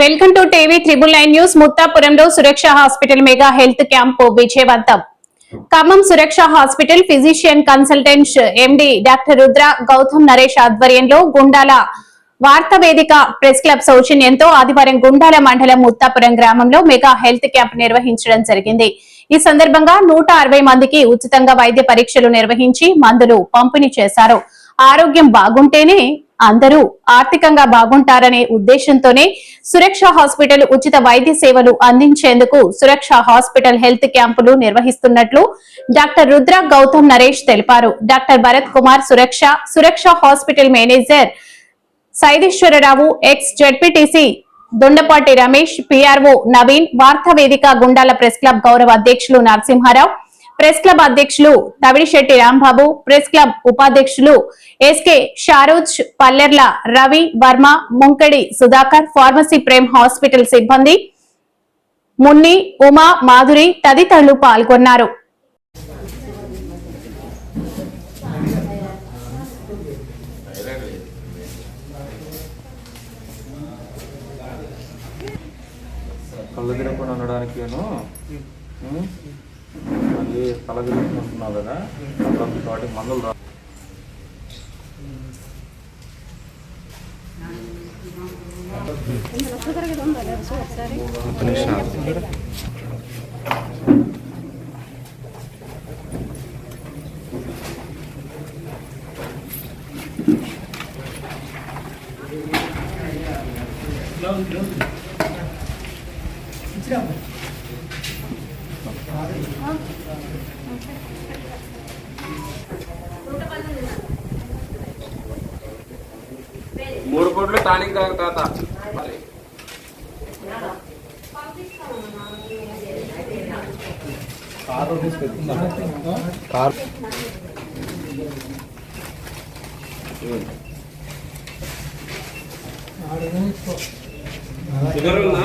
Welcome to TV triple nine news ముత్తాపురంలో Suraksha hospital mega health camp విజయవంతం. Khammam Suraksha hospital physician consultant MD doctor Rudra Gautam Naresh ఆధ్వర్యంలో గుండాల వార్తా వేదిక press club సౌజన్యంతో ఆదివారం గుండాల మండలం ముత్తాపురం గ్రామంలో మెగా హెల్త్ క్యాంప్ నిర్వహించడం జరిగింది. ఈ సందర్భంగా నూట అరవై మందికి ఉచితంగా వైద్య పరీక్షలు నిర్వహించి మందులు పంపిణీ చేశారు. ఆరోగ్యం బాగుంటేనే అందరూ ఆర్థికంగా బాగుంటారనే ఉద్దేశంతోనే సురక్ష హాస్పిటల్ ఉచిత వైద్య సేవలు అందించేందుకు సురక్ష హాస్పిటల్ హెల్త్ క్యాంపులు నిర్వహిస్తున్నట్లు డాక్టర్ రుద్ర గౌతమ్ నరేష్ తెలిపారు. Doctor Bharat Kumar Suraksha Suraksha hospital manager Saideswararao ex ZPTC Dondapati Ramesh PRO Naveen వార్తా వేదిక గుండాల ప్రెస్ క్లబ్ గౌరవ అధ్యక్షులు నరసింహారావు ప్రెస్ క్లబ్ అధ్యక్షులు తవిడిశెట్టి రాంబాబు ప్రెస్ క్లబ్ ఉపాధ్యక్షులు SK Sharooj Pallerla Ravi Varma Munkadi Sudhakar pharmacy Prem hospital సిబ్బంది మున్ని ఉమా మాధురి తదితరులు పాల్గొన్నారు. కళ్ళు తిరగకుండా ఉండడానికి మళ్ళీ తల తిరుగుతుంటున్నావు కదా అప్పుడు వాటికి మందులు రా ఆగు. మూడు కోట్లు టానిక్ తాగు తాత. కార్ షుగర్ ఉందా?